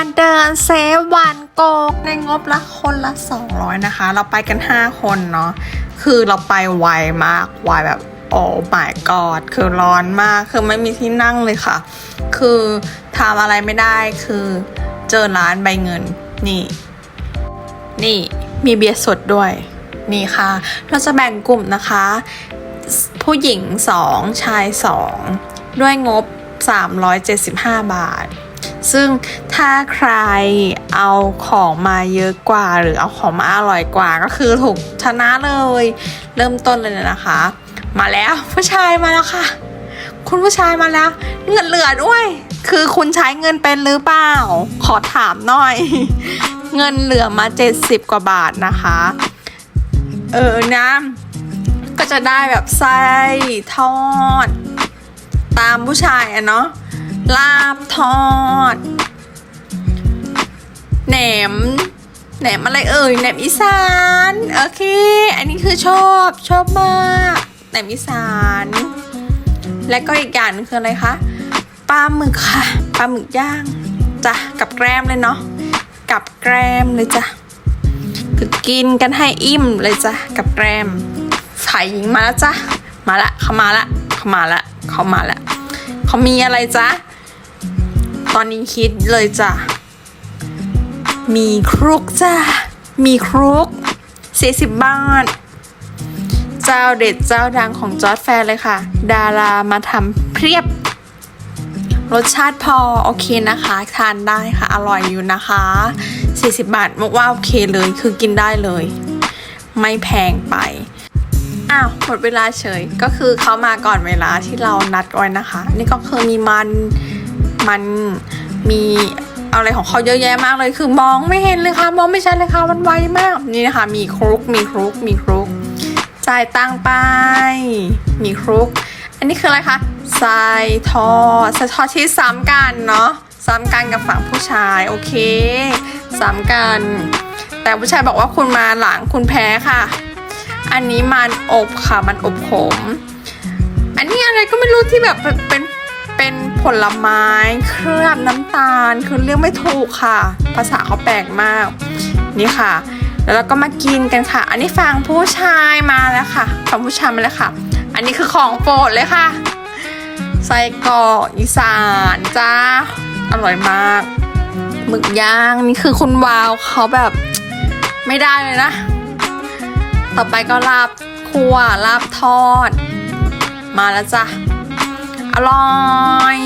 มาเดินเซฟวันโกกในงบละคนละ 200 นะคะ เราไปกัน 5 คนเนาะคือเราไปไวมากไวแบบโอ้ my god คือร้อนมากคือไม่มีที่นั่งเลยค่ะ คือทำอะไรไม่ได้คือเจอร้านใบเงินนี่ นี่มีเบียร์สดด้วย นี่ค่ะ เราจะแบ่งกลุ่มนะคะ ผู้หญิง 2 ชาย 2 ด้วยงบ 375 บาท ซึ่งถ้าใครเอาของมาเยอะกว่า หรือเอาของมาอร่อยกว่าก็คือถูกชนะเลย เริ่มต้นเลยนะคะ มาแล้วผู้ชายมาแล้วค่ะ คุณผู้ชายมาแล้ว เงินเหลือด้วย คือคุณใช้เงินเป็นหรือเปล่า ขอถามหน่อย เงินเหลือมา 70 กว่าบาทนะคะ เออนะก็จะได้แบบไส้ทอด ตามผู้ชายอะเนาะ ลาบทอด แหนม แหนมอะไรเอ่ย แหนมอีสาน โอเค อันนี้คือชอบชอบมาก แหนมอีสาน และก็อีกอย่างนึงคืออะไรคะปลาหมึกค่ะปลาหมึกย่างจ้ะกับแกล้มเลยเนาะกับแกล้มเลยจ้ะคือกินกันให้อิ่มเลยจ้ะกับแกล้มฝ่ายหญิงมาแล้วจ้ะมาละเขามาละเขามาละเขามาละเขามีอะไรจ๊ะ อนนี้คิดเลยจ้ะ มีครุกจ้ะ มีครุกสี่สิบบาท เจ้าเด็ดเจ้าดังของจอร์ดแฟร์เลยค่ะ ดารามาทำเพียบ รสชาติพอโอเคนะคะ ทานได้ค่ะ อร่อยอยู่นะคะ 40 บาทบอกว่าโอเคเลยคือกินได้เลย ไม่แพงไปอ้าวหมดเวลาเฉยก็คือเขามาก่อนเวลาที่เรานัดไว้นะคะ นี่ก็คือมีมัน มันมีอะไรของเขาเยอะแยะมากเลย คือมองไม่เห็นเลยค่ะ มองไม่ชัดเลยค่ะ มันไวมาก นี่นะคะ มีครุก มีครุก มีครุก จ่ายตังไป มีครุก อันนี้คืออะไรคะใส่ทอดใส่ทอที่ซ้ำกันเนาะ ซ้ำกันกับฝั่งผู้ชาย โอเค ซ้ำกัน แต่ผู้ชายบอกว่าคุณมาหลังคุณแพ้ค่ะ อันนี้มันอบค่ะ มันอบขม อันนี้อะไรก็ไม่รู้ที่แบบเป็น เป็นผลไม้เคลือบน้ำตาล คือเรียกไม่ถูกค่ะ ภาษาเขาแปลกมาก นี่ค่ะ แล้วเราก็มากินกันค่ะ อันนี้ฝั่งผู้ชายมาแล้วค่ะฝั่งผู้ชายมาแล้วค่ะ อันนี้คือของโปรดเลยค่ะไส้กรอกอีสานจ้าอร่อยมากหมึกย่างนี่คือคุณวาวเขาแบบไม่ได้เลยนะ ต่อไปก็ลาบคั่วลาบทอด มาแล้วจ้ะ ร่อย